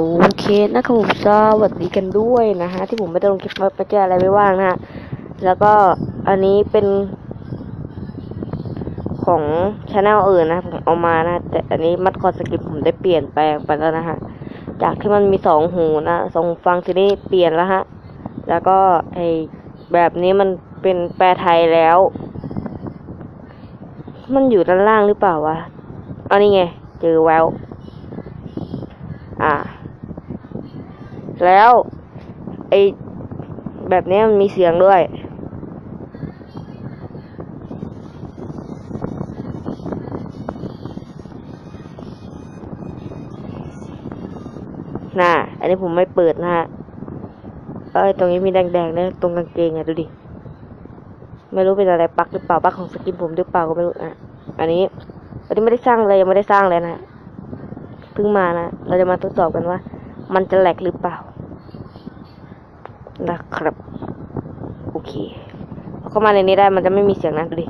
โอเคนะครับผมสวัสดีกันด้วยนะฮะที่ผมไม่ได้ลงคลิปมาไปเจออะไรไม่ว่างนะฮะแล้วก็อันนี้เป็น ของช anel อื่นนะผมเอามานะแต่อันนี้มัดคอสกิปผมได้เปลี่ยนแปลงไปแล้วนะฮะจากที่มันมีสองหูนะสองฟังทีนี้เปลี่ยนแล้วฮะแล้วก็ไอแบบนี้มันเป็นแปลไทยแล้ว มันอยู่ด้านล่างหรือเปล่าวะอันนี้ไงเจอแวว อ่า แล้วไอแบบนี้มันมีเสียงด้วย น่ะ อันนี้ผมไม่เปิดนะฮะ เอ้ย ตรงนี้มีแดงๆนะ ตรงกางเกงอะดูดิ ไม่รู้เป็นอะไรปักหรือเปล่าปักของสกินผมหรือเปล่าก็ไม่รู้อะ อันนี้ อันนี้ไม่ได้สร้างเลยยังไม่ได้สร้างเลยนะ เพิ่งมานะ เราจะมาทดสอบกันว่า มันจะแหลกหรือเปล่า นะครับ โอเคเข้ามาในนี้ได้มันจะไม่มีเสียงนะดูดิ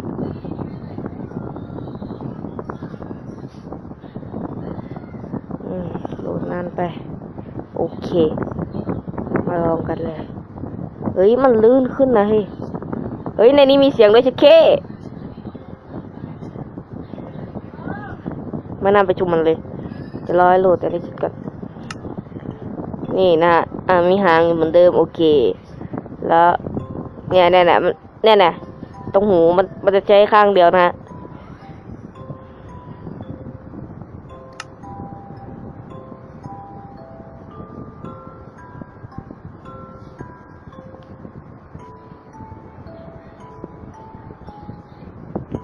โหลดนานไป โอเค มาลองกันเลย เฮ้ย มันลื่นขึ้นนะเฮ้ย เฮ้ย ในนี้มีเสียงด้วยชิเคไม่น่าไปชุมมันเลย จะรอให้โหลดอะไรคิดก่อนนี่นะ อ่ามีหางอยู่เหมือนเดิมโอเค แล้วเนี่ยเนี่ยเนี่ยเนี่ยเนี่ยตรงหูมันมันจะใช้ข้างเดียวนะ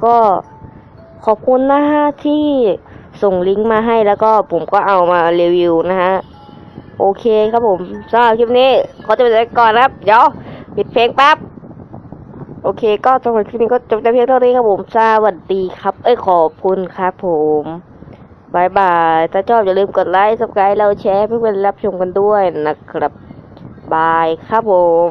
ก็ขอบคุณนะฮะที่ส่งลิงก์มาให้แล้วก็ผมก็เอามารีวิวนะฮะ โอเคครับผมสำหรับคลิปนี้ขอจบไปก่อนนะครับ เดี๋ยวปิดเพลงแป๊บโอเค ก็สำหรับคลิปนี้ก็จบแต่เพียงเท่านี้ครับผมสวัสดีครับ เอ้ยขอบคุณครับผมบายบาย ถ้าชอบอย่าลืมกดไลค์ซับสไคร์แเราแชร์เพื่อเป็นรับชมกันด้วยนะครับบายครับผม